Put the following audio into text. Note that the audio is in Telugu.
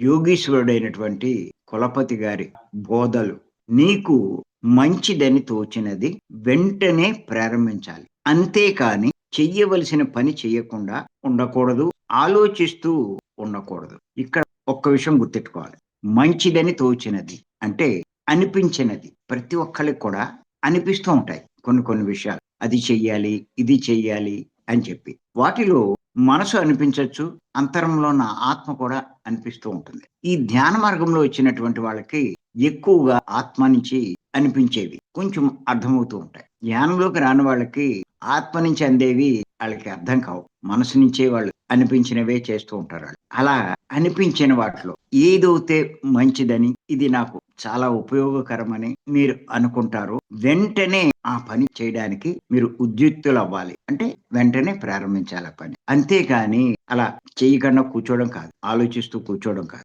యోగీశ్వరుడైనటువంటి కులపతి గారి బోధలు నీకు మంచిదని తోచినది వెంటనే ప్రారంభించాలి. అంతేకాని చెయ్యవలసిన పని చెయ్యకుండా ఉండకూడదు ఆలోచిస్తూ ఉండకూడదు. ఇక్కడ ఒక్క విషయం గుర్తెట్టుకోవాలి మంచిదని తోచినది అంటే అనిపించినది ప్రతి ఒక్కరికి కూడా అనిపిస్తూ ఉంటాయి కొన్ని కొన్ని విషయాలు. అది చెయ్యాలి ఇది చెయ్యాలి అని చెప్పి. వాటిలో మనసు అనిపించవచ్చు అంతరంలో ఉన్న ఆత్మ కూడా అనిపిస్తూ ఉంటుంది. ఈ ధ్యాన మార్గంలో వచ్చినటువంటి వాళ్ళకి ఎక్కువగా ఆత్మ నుంచి అనిపించేవి కొంచెం అర్థమవుతూ ఉంటాయి. ధ్యానంలోకి రాని వాళ్ళకి ఆత్మ నుంచి అందేవి వాళ్ళకి అర్థం కావు. మనసు నుంచే వాళ్ళు అనిపించినవే చేస్తూ ఉంటారు వాళ్ళు. అలా అనిపించిన వాటిలో ఏదైతే మంచిదని ఇది నాకు చాలా ఉపయోగకరమని మీరు అనుకుంటారు వెంటనే ఆ పని చేయడానికి మీరు ఉద్యుక్తులు అవ్వాలి అంటే వెంటనే ప్రారంభించాలి ఆ పని. అంతేకాని అలా చేయకుండా కూర్చోవడం కాదు ఆలోచిస్తూ కూర్చోవడం కాదు.